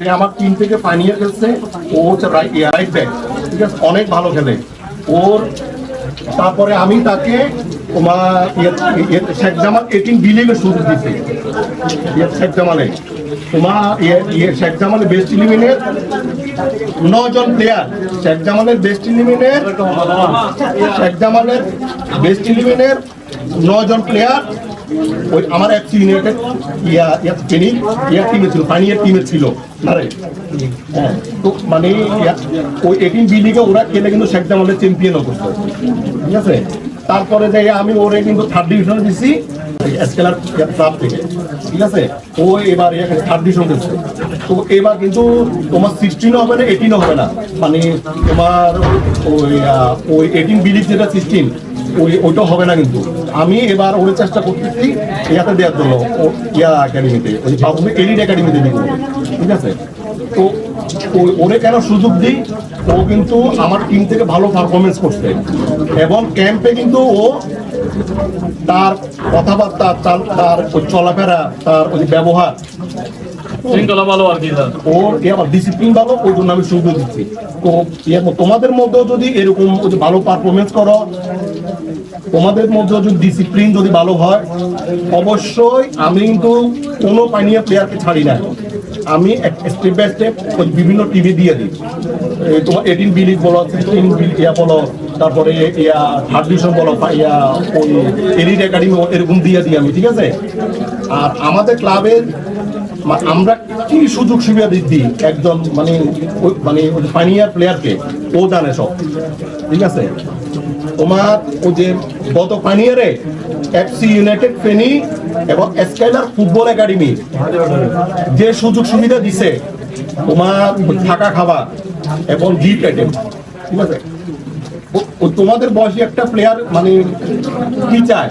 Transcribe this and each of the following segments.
সে আমার টিম থেকে ফাইনাল খেলছে ও হচ্ছে রাইট ব্যাক ঠিক আছে? অনেক ভালো খেলে। ওর, তারপরে আমি তাকে তোমার ইয়ে- ইয়ে- শেখ জামাল এইটিন বিলিয়নের সুযোগ দিচ্ছি ইয়ে শেখ জামালে। তোমার শেখ জামালের বেস্ট ইলিমিনের নজন প্লেয়ার শেখ জামালের বেস্ট ইলিমিনের শেখ জামালের বেস্ট ইলেভেনের নজন প্লেয়ার ওই আমার এক ইউনাইটেড ইয়া ইয়া তিনি ইয়ার টিমে ছিল ফাইনাল টিমে ছিল। না রে হ্যাঁ। তো মানে ওই এইটিন বি লিগে ওরা খেলে কিন্তু শেখ জামালের চ্যাম্পিয়নও করতো ঠিক আছে? তারপরে যাই আমি ওরে কিন্তু থার্ড ডিভিশনে দিছি এসকেলার ক্লাব থেকে। ঠিক আছে? ও এবার থার্ড ডিভিশন দিচ্ছে তো এবার কিন্তু তোমার সিক্সটিনও হবে না এইটিনও হবে না। মানে তোমার ওই ওই এইটিন বিলিভ যেটা সিক্সটিন ওই ওইটা হবে না কিন্তু। আমি এবার ওর চেষ্টা করতেছি ইয়াতে দেওয়ার জন্য ইয়া একাডেমিতে ওই পাবলিক এলিট একাডেমিতে দিব। ঠিক আছে? তো ও- ওরে কেন সুযোগ দিই? ও কিন্তু আমার টিম থেকে ভালো পারফরমেন্স করছে। এবং ক্যাম্পে কিন্তু ও তার কথাবার্তা তার তার ওই চলাফেরা তার ওই ব্যবহার শৃঙ্খলা ভালো আর কি ইয়ে আমার ডিসিপ্লিন ভালো ওই জন্য আমি সুযোগ দিচ্ছি। তো তোমাদের মধ্যেও যদি এরকম ভালো পারফরমেন্স করো তোমাদের মধ্যে যদি ডিসিপ্লিন যদি ভালো হয় অবশ্যই আমি কিন্তু কোনো পানীয় প্লেয়ারকে ছাড়ি না। আমি স্টেপ বাই স্টেপ বিভিন্ন টিভি দিয়ে দিই। তোমার এটিন বিলি বলো সিক্সটিন বিল ইয়া বলো, তারপরে ইয়া থার্ড ডিভিশন বলো ইয়া ওই এলিট একাডেমি এরকম দিয়ে দিই আমি, ঠিক আছে? আর আমাদের ক্লাবের আমরা কি সুযোগ সুবিধা দিচ্ছি একজন মানে মানে ফাইনিয়ার প্লেয়ারকে ও জানে সব। ঠিক আছে? তোমার ওই যে গত ফাইনিয়ারে এফসি ইউনাইটেড ফেনি এবং স্কাইলার ফুটবল একাডেমি যে সুযোগ সুবিধা দিছে তোমার থাকা খাবার এবং গিফট আইটেম ঠিক আছে? ও- ও তোমাদের বয়সী একটা প্লেয়ার মানে কি চায়?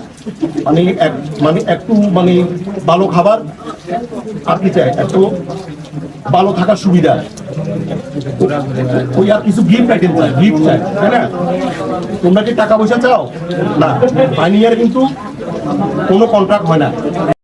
মানে এক- মানে একটু মানে ভালো খাবার আর কি চাই? একটু ভালো থাকার সুবিধা। ওই আর কিছু গিফট আইটেম চাই গিফট চাই, তাই না? তোমরা কি টাকা পয়সা চাও? না। ফাইন ইয়ার কিন্তু কোনো কন্ট্রাক্ট হয় না।